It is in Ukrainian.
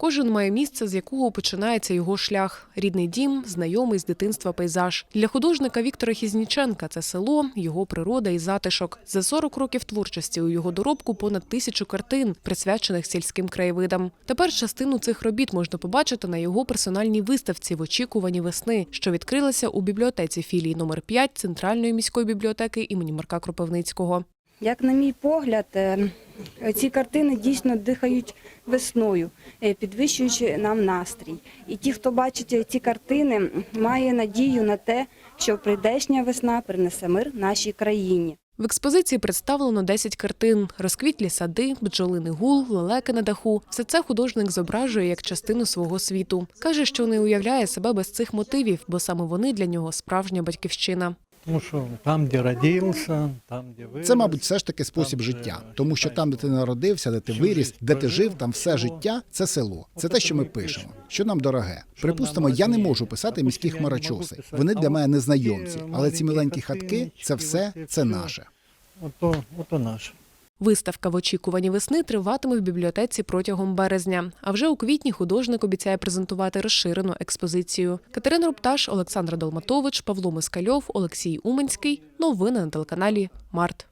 Кожен має місце, з якого починається його шлях: рідний дім, знайомий з дитинства пейзаж. Для художника Віктора Хізніченка це село, його природа і затишок. За 40 років творчості у його доробку понад тисячу картин, присвячених сільським краєвидам. Тепер частину цих робіт можна побачити на його персональній виставці в очікуванні весни, що відкрилася у бібліотеці філії номер 5 Центральної міської бібліотеки імені Марка Кропивницького. Як на мій погляд, е, ці картини дійсно дихають весною, е, підвищуючи нам настрій. І ті, хто бачить ці картини, має надію на те, що прийдешня весна принесе мир нашій країні. В експозиції представлено 10 картин: розквітлі сади, бджолиний гул, лелеки на даху. Все це художник зображує як частину свого світу. каже, що не уявляє себе без цих мотивів, бо саме вони для нього справжня батьківщина. Тому що там, де родився, там, де ви Це, мабуть, все ж таки спосіб життя, тому що там, де ти народився, де ти виріс, де ти жив, там все життя це село. Це те, що ми пишемо. Що нам дороге. Припустимо, я не можу писати міські хмарочоси. Вони для мене незнайомці, але ці миленькі хатки це все, це наше. Ото, ото наше. Виставка в очікуванні весни триватиме в бібліотеці протягом березня. А вже у квітні художник обіцяє презентувати розширену експозицію. Катерина Рупташ, Олександр Долматович, Павло Мискальов, Олексій Уменський. Новини на телеканалі Март.